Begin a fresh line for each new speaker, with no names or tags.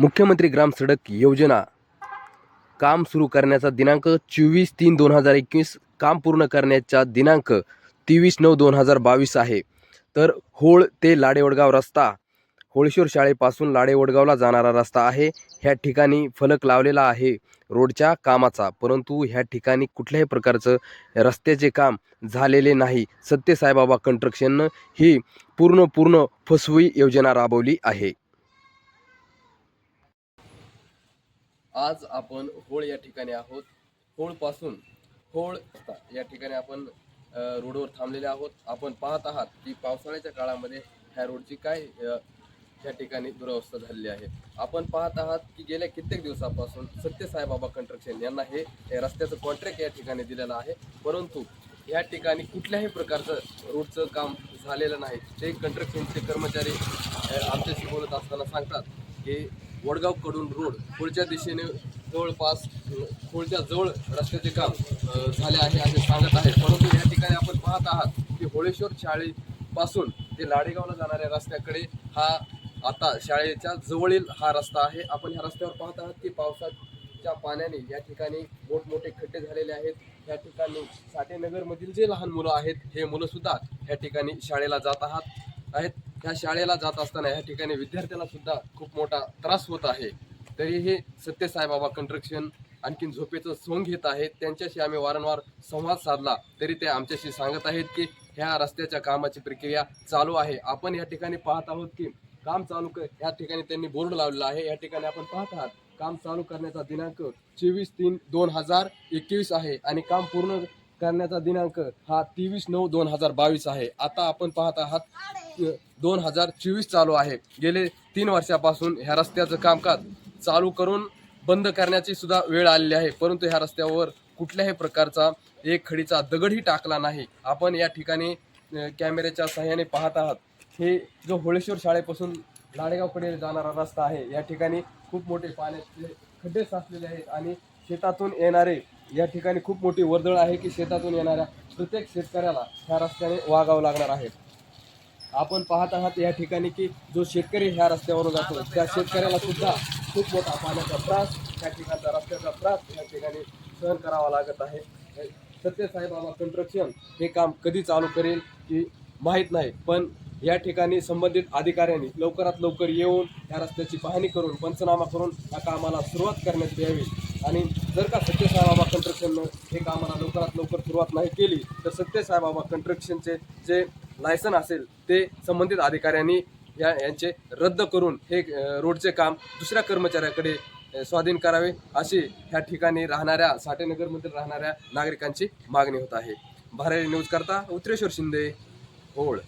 मुख्यमंत्री ग्राम सडक योजना. काम सुरू करण्याचा दिनांक चोवीस तीन दोन हजार एकवीस. काम पूर्ण करण्याचा दिनांक तेवीस नऊ दोन हजार बावीस आहे. तर होळ ते लाडेवडगाव रस्ता. होळेश्वर शाळेपासून लाडेवडगावला जाणारा रस्ता आहे. ह्या ठिकाणी फलक लावलेला आहे रोडच्या कामाचा. परंतु ह्या ठिकाणी कुठल्याही प्रकारचं रस्त्याचे काम झालेले नाही. सत्यसाईबाबा कंस्ट्रक्शननं ही पूर्ण पूर्ण फसवी योजना राबवली आहे. आज आपण होळ या ठिकाणी आहोत. होळपासून होळ या ठिकाणी आपण रोडवर थांबलेले आहोत. आपण पाहत आहात की पावसाळ्याच्या काळामध्ये ह्या रोडची काय ह्या या ठिकाणी दुरावस्था झालेली आहे. आपण पाहत आहात की गेल्या कित्येक दिवसापासून सत्यसाईबाबा कंस्ट्रक्शन यांना हे रस्त्याचं कॉन्ट्रॅक्ट या ठिकाणी दिलेलं आहे. परंतु या ठिकाणी कुठल्याही प्रकारचं रोडचं काम झालेलं नाही. ते कंस्ट्रक्शनचे कर्मचारी आमच्याशी बोलत असताना सांगतात की वडगावकडून रोड पुढच्या दिशेने जवळपास खोळच्या जवळ रस्त्याचे काम झाले आहे असे सांगत आहेत परंतु या ठिकाणी आपण पाहत आहात की होळेश्वर शाळेपासून ते लाडेगावला जाणाऱ्या रस्त्याकडे हा आता शाळेच्या जवळील हा रस्ता आहे. आपण ह्या रस्त्यावर पाहत आहात की पावसाच्या पाण्याने या ठिकाणी मोठमोठे खड्डे झालेले आहेत. या ठिकाणी साठेनगरमधील जे लहान मुलं आहेत हे मुलंसुद्धा ह्या या ठिकाणी शाळेला जात आहात आहेत. या शाळेला जात असताना या ठिकाणी विद्यार्थ्यांना सुद्धा खूप मोठा त्रास होत आहे. तरी हे सत्यसाईबाबा कंस्ट्रक्शन आणखीन झोपेचं सोंग घेत आहेत. त्यांच्याशी आम्ही वारंवार संवाद साधला. तरी ते आमच्याशी सांगत आहेत की ह्या रस्त्याच्या कामाची प्रक्रिया चालू आहे. आपण या ठिकाणी पाहत आहोत की काम चालू कर या ठिकाणी त्यांनी बोर्ड लावलेला आहे. या ठिकाणी आपण पाहत आहात काम चालू करण्याचा दिनांक चोवीस तीन दोन हजार एकवीस आहे आणि काम पूर्ण करण्याचा दिनांक हा तेवीस नऊ दोन हजार बावीस आहे. आता आपण पाहत आहात दोन हजार चोवीस चालू आहे. गेले तीन वर्षापासून ह्या रस्त्याचं कामकाज चालू करून बंद करण्याची सुद्धा वेळ आलेली आहे. परंतु ह्या रस्त्यावर कुठल्याही प्रकारचा एक खडीचा दगडही टाकला नाही. आपण या ठिकाणी कॅमेऱ्याच्या सहाय्याने पाहत आहात. हे जो होळेश्वर शाळेपासून लाडेगावकडे जाणारा रस्ता आहे या ठिकाणी खूप मोठे पाण्याचे खड्डे साचलेले आहेत आणि शेतातून येणारे या ठिकाणी खूप मोठी वर्दळ आहे की शेतातून येणाऱ्या प्रत्येक शेतकऱ्याला ह्या रस्त्याने वागावं लागणार आहे. आपण पाहत आहात या ठिकाणी की जो शेतकरी ह्या रस्त्यावरून जातो त्या शेतकऱ्याला सुद्धा खूप मोठा पाण्याचा त्रास त्या ठिकाणचा रस्त्याचा त्रास या ठिकाणी सहन करावा लागत आहे. सत्यसाईबाबा कन्स्ट्रक्शन हे काम कधी चालू करेल की माहीत नाही पण या ठिकाणी संबंधित अधिकाऱ्यांनी लवकरात लवकर येऊन या रस्त्याची पाहणी करून पंचनामा करून या कामाला सुरुवात करण्यात यावी आणि जर का सत्यसाईबाबा कन्स्ट्रक्शननं हे कामाला लवकरात लवकर सुरुवात नाही केली तर सत्यसाईबाबा कन्स्ट्रक्शनचे जे लायसन असेल ते संबंधित अधिकाऱ्यांनी या यांचे रद्द करून हे रोडचे काम दुसऱ्या कर्मचाऱ्याकडे स्वाधीन करावे अशी ह्या ठिकाणी राहणाऱ्या साठेनगरमधील राहणाऱ्या नागरिकांची मागणी होत आहे. भारतीय न्यूज करता उत्तरेश्वर शिंदे होळ